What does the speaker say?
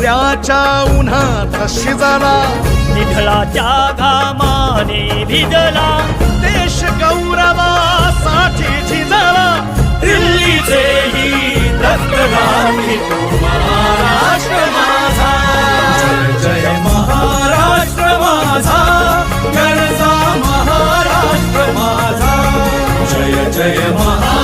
दारिद्र्याच्या उन्हात शिजला. निधळाच्या घामाने भिजला. देश गौरवासाठी झिजला. दिल्लीचेही दत्तनामी महाराष्ट्र माझा. जय जय महाराष्ट्र माझा. गरजा महाराष्ट्र माझा. जय जय महाराष्ट्र